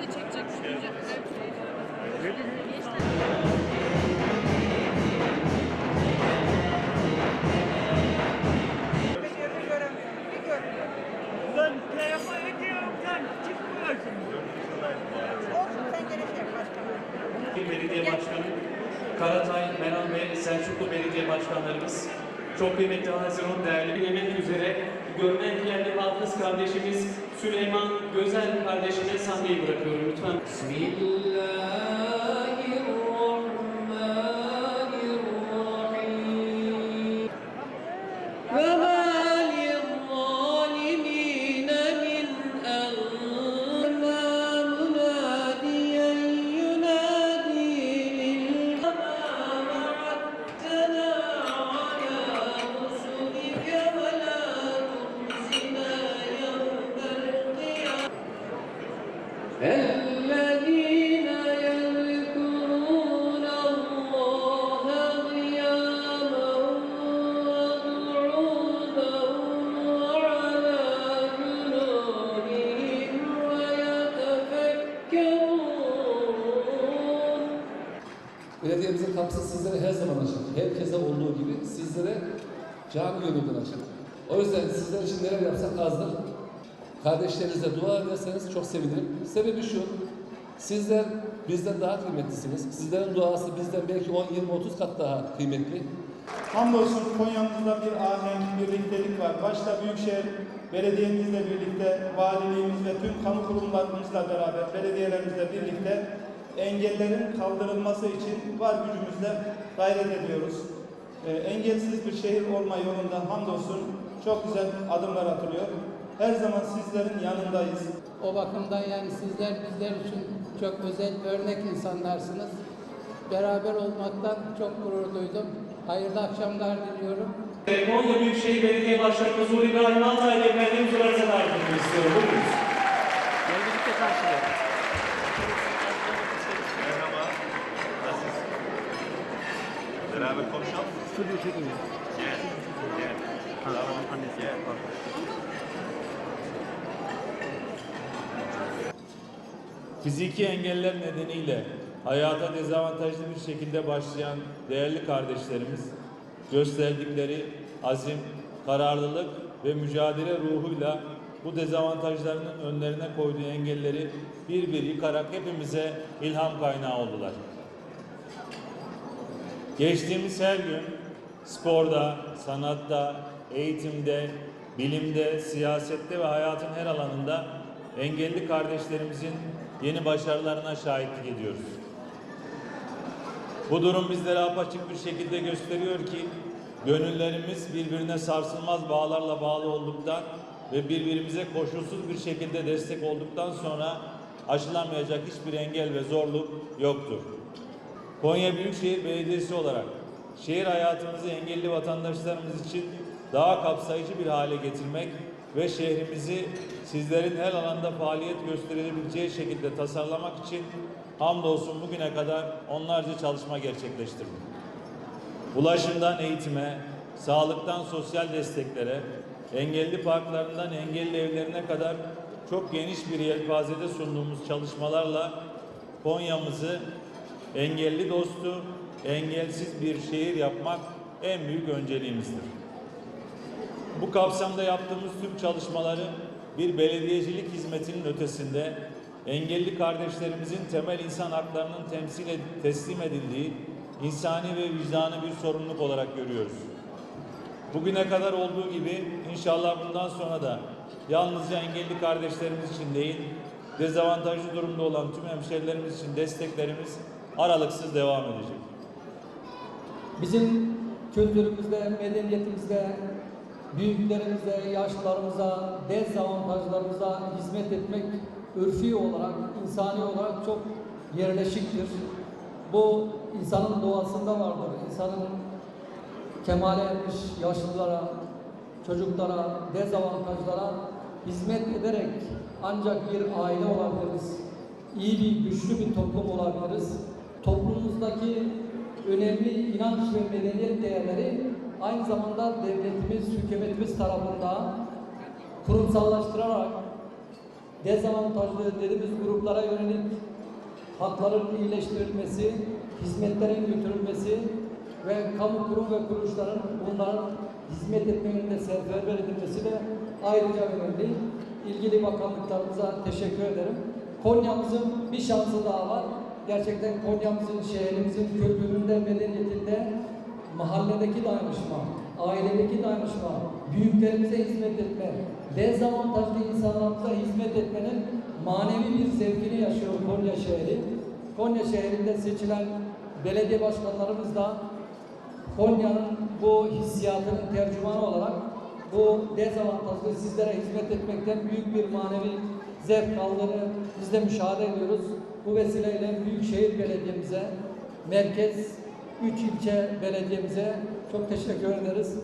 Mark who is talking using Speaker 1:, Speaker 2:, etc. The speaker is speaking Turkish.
Speaker 1: Bir yap başkanım.
Speaker 2: Belediye Başkanı Karatay, Meral ve Selçuklu Belediye Başkanlarımız, çok kıymetli Haziran değerli bilemek üzere görme engelli hafız kardeşimiz Süleyman Gözel kardeşime sahneyi bırakıyorum lütfen. Bismillahirrahmanirrahim.
Speaker 3: Belediyemizin kapısı sizlere her zaman açık. Herkese olduğu gibi sizlere cami gönülden açık. O yüzden sizler için neler yapsak azdır. Kardeşlerinize dua ederseniz çok sevinirim. Sebebi şu, sizler bizden daha kıymetlisiniz. Sizlerin duası bizden belki 10, 20, 30 kat daha kıymetli.
Speaker 4: Hamdolsun Konya'mızda bir ahenk, birliktelik var. Başta Büyükşehir Belediye'mizle birlikte, valiliğimiz ve tüm kamu kurumlarımızla beraber, belediyelerimizle birlikte engellerin kaldırılması için var gücümüzle gayret ediyoruz. Ee, engelsiz bir şehir olma yolunda hamdolsun çok güzel adımlar atılıyor. Her zaman sizlerin yanındayız.
Speaker 5: O bakımdan yani sizler bizler için çok özel örnek insanlarsınız. Beraber olmaktan çok gurur duydum. Hayırlı akşamlar diliyorum.
Speaker 2: Konya Büyükşehir Belediye Başkanımız Uğur İbrahim Altay Beyefendi'nin huzurlarınıza davet etmek istiyorum. Buyurunuz.
Speaker 6: Merhaba. Nasılsın? Beraber Stüdyo çekimi. Gel. Gel. Tamam. Annesi. Gel.
Speaker 7: Fiziki engeller nedeniyle hayata dezavantajlı bir şekilde başlayan değerli kardeşlerimiz gösterdikleri azim, kararlılık ve mücadele ruhuyla bu dezavantajlarının önlerine koyduğu engelleri bir bir yıkarak hepimize ilham kaynağı oldular. Geçtiğimiz her gün sporda, sanatta, eğitimde, bilimde, siyasette ve hayatın her alanında engelli kardeşlerimizin yeni başarılarına şahitlik ediyoruz. Bu durum bizlere apaçık bir şekilde gösteriyor ki gönüllerimiz birbirine sarsılmaz bağlarla bağlı olduktan ve birbirimize koşulsuz bir şekilde destek olduktan sonra aşılamayacak hiçbir engel ve zorluk yoktur. Konya Büyükşehir Belediyesi olarak şehir hayatımızı engelli vatandaşlarımız için daha kapsayıcı bir hale getirmek ve şehrimizi sizlerin her alanda faaliyet gösterebileceği şekilde tasarlamak için hamdolsun bugüne kadar onlarca çalışma gerçekleştirdik. Ulaşımdan eğitime, sağlıktan sosyal desteklere, engelli parklarından engelli evlerine kadar çok geniş bir yelpazede sunduğumuz çalışmalarla Konya'mızı engelli dostu, engelsiz bir şehir yapmak en büyük önceliğimizdir. Bu kapsamda yaptığımız tüm çalışmaları bir belediyecilik hizmetinin ötesinde engelli kardeşlerimizin temel insan haklarının temsil ed- teslim edildiği insani ve vicdani bir sorumluluk olarak görüyoruz. Bugüne kadar olduğu gibi inşallah bundan sonra da yalnızca engelli kardeşlerimiz için değil, dezavantajlı durumda olan tüm hemşerilerimiz için desteklerimiz aralıksız devam edecek.
Speaker 5: Bizim kültürümüzde, medeniyetimizde, büyüklerimize, yaşlılarımıza, dezavantajlarımıza hizmet etmek ürfi olarak, insani olarak çok yerleşiktir. Bu insanın doğasında vardır. İnsanın kemale ermiş yaşlılara, çocuklara, dezavantajlara hizmet ederek ancak bir aile olabiliriz. İyi bir, güçlü bir toplum olabiliriz. Toplumumuzdaki önemli inanç ve medeniyet değerleri aynı zamanda devletimiz, hükümetimiz tarafından kurumsallaştırarak dezavantajlı dediğimiz gruplara yönelik
Speaker 8: hakların iyileştirilmesi, hizmetlerin götürülmesi ve kamu kurum ve kuruluşların bunların hizmet etme yönünde seferber edilmesi de ayrıca önemli. İlgili bakanlıklarımıza teşekkür ederim. Konya'mızın bir şansı daha var. Gerçekten Konya'mızın, şehrimizin kültüründe, medeniyetinde mahalledeki dayanışma, ailedeki dayanışma, büyüklerimize hizmet etme, dezavantajlı insanlarımıza hizmet etmenin manevi bir zevkini yaşıyor Konya şehri. Konya şehrinde seçilen belediye başkanlarımız da Konya'nın bu hissiyatının tercümanı olarak bu dezavantajlı sizlere hizmet etmekten büyük bir manevi zevk aldığını biz de müşahede ediyoruz. Bu vesileyle Büyükşehir Belediye'mize, merkez 3 ilçe belediyemize çok teşekkür ederiz.